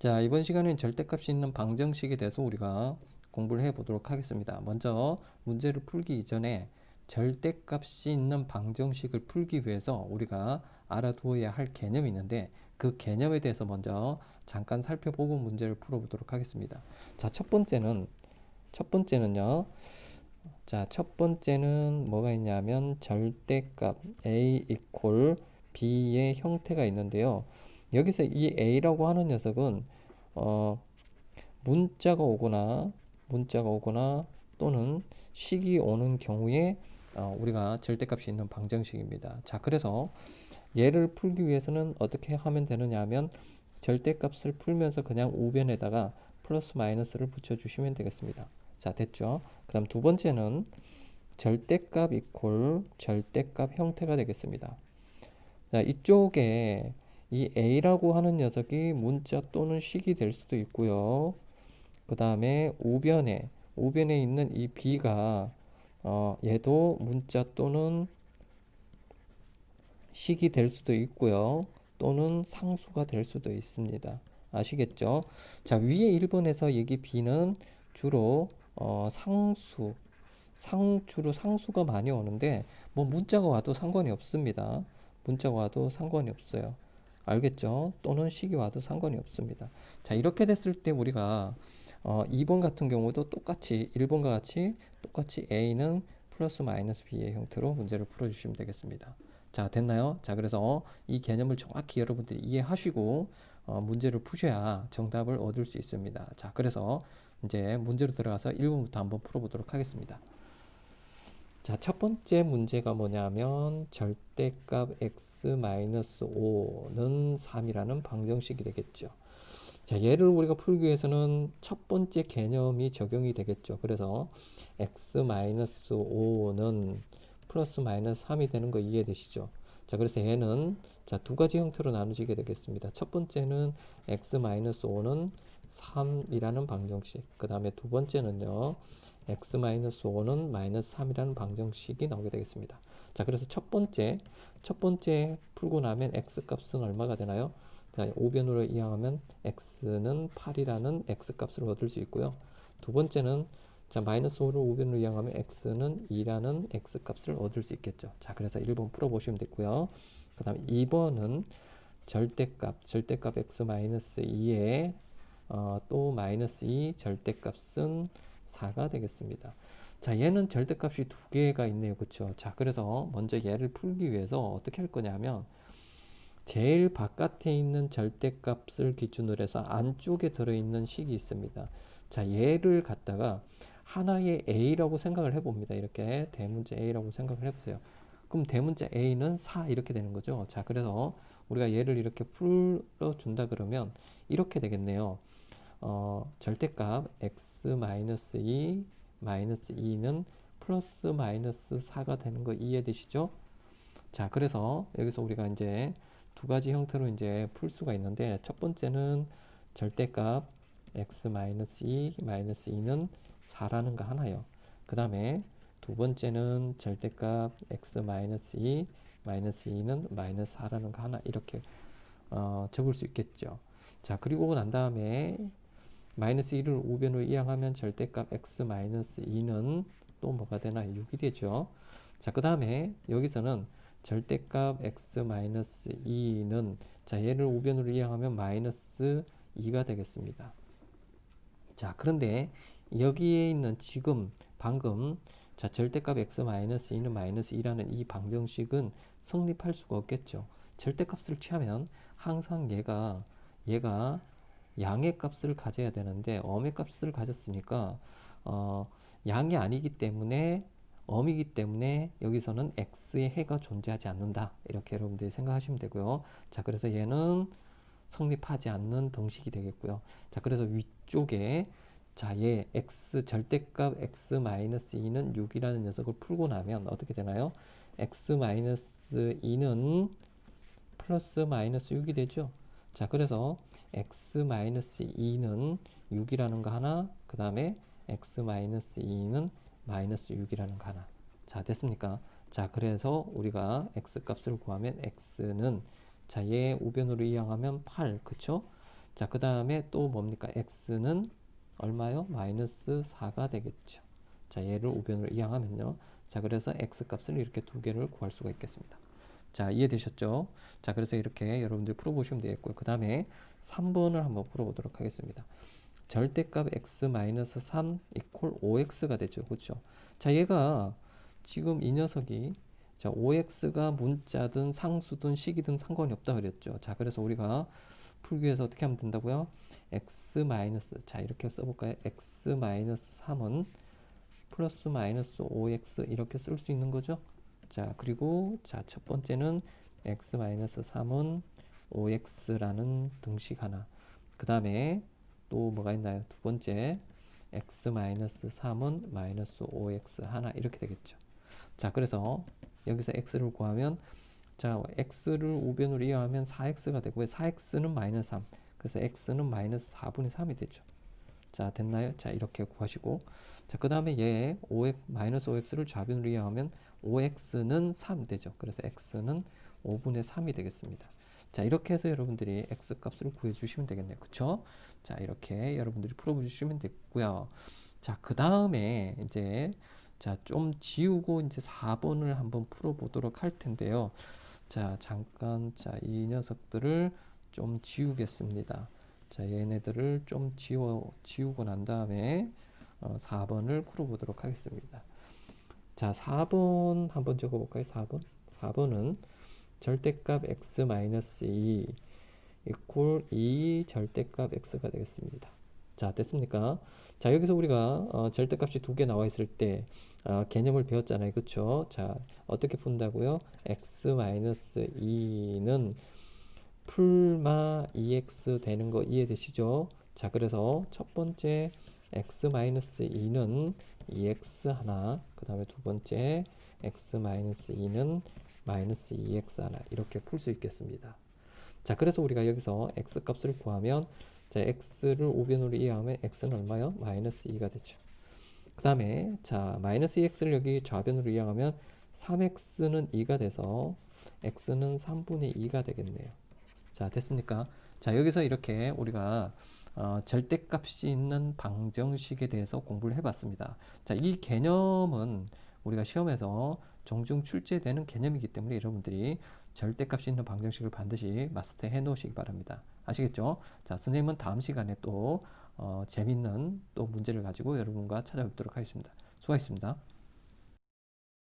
자, 이번 시간엔 절대값이 있는 방정식에 대해서 우리가 공부를 해 보도록 하겠습니다. 먼저 문제를 풀기 이전에 절대값이 있는 방정식을 풀기 위해서 우리가 알아두어야 할 개념이 있는데 그 개념에 대해서 먼저 잠깐 살펴보고 문제를 풀어보도록 하겠습니다. 자, 첫 번째는 첫 번째는요. 자, 첫 번째는 뭐가 있냐면 절대값 a equal b의 형태가 있는데요. 여기서 이 a라고 하는 녀석은 어, 문자가 오거나 문자가 오거나 또는 식이 오는 경우에 어, 우리가 절대값이 있는 방정식입니다. 자, 그래서 얘를 풀기 위해서는 어떻게 하면 되느냐 하면 절대값을 풀면서 그냥 우변에다가 플러스 마이너스를 붙여주시면 되겠습니다. 자, 됐죠? 그 다음 두 번째는 절대값 이퀄 절대값 형태가 되겠습니다. 자, 이쪽에 이 a라고 하는 녀석이 문자 또는 식이 될 수도 있고요. 그 다음에 우변에 우변에 있는 이 b가 어, 얘도 문자 또는 식이 될 수도 있고요. 또는 상수가 될 수도 있습니다. 아시겠죠? 자, 위에 1번에서 여기 b는 주로 어, 상수, 상, 주로 상수가 많이 오는데, 뭐 문자가 와도 상관이 없습니다. 문자가 와도 상관이 없어요. 알겠죠? 또는 식이 와도 상관이 없습니다. 자, 이렇게 됐을 때 우리가 어, 2번 같은 경우도 똑같이 1번과 같이 똑같이 A는 플러스 마이너스 B의 형태로 문제를 풀어주시면 되겠습니다. 자, 됐나요? 자, 그래서 이 개념을 정확히 여러분들이 이해하시고 어, 문제를 푸셔야 정답을 얻을 수 있습니다. 자, 그래서 이제 문제로 들어가서 1번부터 한번 풀어보도록 하겠습니다. 자, 첫 번째 문제가 뭐냐면 절대값 x-5는 3이라는 방정식이 되겠죠. 자, 얘를 우리가 풀기 위해서는 첫 번째 개념이 적용이 되겠죠. 그래서 x-5는 플러스 마이너스 3이 되는 거 이해되시죠? 자, 그래서 얘는 자, 두 가지 형태로 나누지게 되겠습니다. 첫 번째는 x-5는 3이라는 방정식. 그 다음에 두 번째는요. X-5는 마이너스 3이라는 방정식이 나오게 되겠습니다. 자, 그래서 첫 번째, 첫 번째 풀고 나면 x 값은 얼마가 되나요? 자, 5변으로 이항하면 x는 8이라는 x 값을 얻을 수 있고요. 두 번째는 자, 마이너스 5를 5변으로 이항하면 x는 2라는 x 값을 얻을 수 있겠죠. 자, 그래서 1번 풀어보시면 됐고요. 그 다음에 2번은 절대값, 절대값 x 마이너스 2에 어, 또 마이너스 2 절대값은 4가 되겠습니다. 자, 얘는 절대값이 두 개가 있네요. 그쵸? 자, 그래서 먼저 얘를 풀기 위해서 어떻게 할 거냐면 제일 바깥에 있는 절대값을 기준으로 해서 안쪽에 들어있는 식이 있습니다. 자, 얘를 갖다가 하나의 A라고 생각을 해봅니다. 이렇게 대문자 A라고 생각을 해보세요. 그럼 대문자 A는 4 이렇게 되는 거죠. 자, 그래서 우리가 얘를 이렇게 풀어준다 그러면 이렇게 되겠네요. 어, 절대값 x-2 마이너스 2는 플러스 마이너스 4가 되는 거 이해되시죠? 자, 그래서 여기서 우리가 이제 두 가지 형태로 이제 풀 수가 있는데 첫 번째는 절대값 x 마이너스 2 마이너스 2는 4라는 거 하나요. 그 다음에 두 번째는 절대값 x 마이너스 2 마이너스 2는 마이너스 4라는 거 하나 이렇게 어, 적을 수 있겠죠. 자, 그리고 난 다음에 마이너스 1을 우변으로 이항하면 절대값 x 마이너스 2는 또 뭐가 되나 6이 되죠. 자, 그 다음에 여기서는 절대값 x 마이너스 2는 자 얘를 우변으로 이항하면 마이너스 2가 되겠습니다. 자, 그런데 여기에 있는 지금 방금 자 절대값 x 마이너스 2는 마이너스 2라는 이 방정식은 성립할 수가 없겠죠. 절대값을 취하면 항상 얘가 얘가 양의 값을 가져야 되는데 엄의 값을 가졌으니까 어, 양이 아니기 때문에 엄이기 때문에 여기서는 x의 해가 존재하지 않는다. 이렇게 여러분들이 생각하시면 되고요. 자 그래서 얘는 성립하지 않는 등식이 되겠고요. 자 그래서 위쪽에 자 얘 x 절대값 x 마이너스 2는 6이라는 녀석을 풀고 나면 어떻게 되나요? x 마이너스 2는 플러스 마이너스 6이 되죠? 자 그래서 x-2는 6이라는 거 하나, 그 다음에 x-2는 마이너스 6이라는 거 하나. 자, 됐습니까? 자, 그래서 우리가 x 값을 구하면 x는 자, 얘 우변으로 이항하면 8, 그쵸? 자, 그 다음에 또 뭡니까? x는 얼마요? 마이너스 4가 되겠죠. 자, 얘를 우변으로 이항하면요. 자, 그래서 x 값을 이렇게 두 개를 구할 수가 있겠습니다. 자, 이해되셨죠? 자, 그래서 이렇게 여러분들 풀어보시면 되겠고요. 그 다음에 3번을 한번 풀어보도록 하겠습니다. 절대값 x-3 이퀄 5x가 되죠. 그렇죠? 자, 얘가 지금 이 녀석이 자, 5x가 문자든 상수든 식이든 상관이 없다 그랬죠. 자, 그래서 우리가 풀기 위해서 어떻게 하면 된다고요? x 자, 이렇게 써볼까요? x 마이너스 3은 플러스 마이너스 5x 이렇게 쓸 수 있는 거죠. 자, 그리고 자, 첫 번째는 x 마이너스 3은 5x라는 등식 하나. 그 다음에 또 뭐가 있나요? 두 번째 x 마이너스 3은 마이너스 5x 하나 이렇게 되겠죠. 자, 그래서 여기서 x를 구하면 자, x를 우변으로 이용하면 4x가 되고요. 4x는 마이너스 3. 그래서 x는 마이너스 4분의 3이 되죠. 자, 됐나요? 자, 이렇게 구하시고 자, 그 다음에 얘 5x, 마이너스 5x를 좌변으로 이용하면 5x는 3 되죠. 그래서 x는 5분의 3이 되겠습니다. 자, 이렇게 해서 여러분들이 x 값을 구해 주시면 되겠네요. 그쵸? 자, 이렇게 여러분들이 풀어 주시면 되고요. 자, 그 다음에 이제 자, 좀 지우고 이제 4번을 한번 풀어 보도록 할 텐데요. 자, 잠깐 자, 이 녀석들을 좀 지우겠습니다. 자, 얘네들을 좀 지워 지우고 난 다음에 어, 4번을 풀어 보도록 하겠습니다. 자, 4번 한번 적어 볼까요? 4번. 4번은 절대값 x-2 이퀄 2 절대값 x가 되겠습니다. 자, 됐습니까? 자, 여기서 우리가 어, 절대값이 두 개 나와 있을 때 어, 개념을 배웠잖아요. 그쵸? 자, 어떻게 푼다고요? x-2는 풀마 2x 되는 거 이해되시죠? 자, 그래서 첫 번째 x-2는 2x 하나, 그 다음에 두 번째 x-2는 마이너스 2x 하나 이렇게 풀 수 있겠습니다. 자, 그래서 우리가 여기서 x 값을 구하면 자, x를 우변으로 이해하면 x는 얼마요? 마이너스 2가 되죠. 그 다음에 자 마이너스 2x를 여기 좌변으로 이용하면 3x는 2가 돼서 x는 3분의 2가 되겠네요. 자 됐습니까? 자 여기서 이렇게 우리가 어, 절대값이 있는 방정식에 대해서 공부를 해봤습니다. 자 이 개념은 우리가 시험에서 종종 출제되는 개념이기 때문에 여러분들이 절대값이 있는 방정식을 반드시 마스터해 놓으시기 바랍니다. 아시겠죠? 자 선생님은 다음 시간에 또 어, 재밌는 또 문제를 가지고 여러분과 찾아뵙도록 하겠습니다. 수고하셨습니다.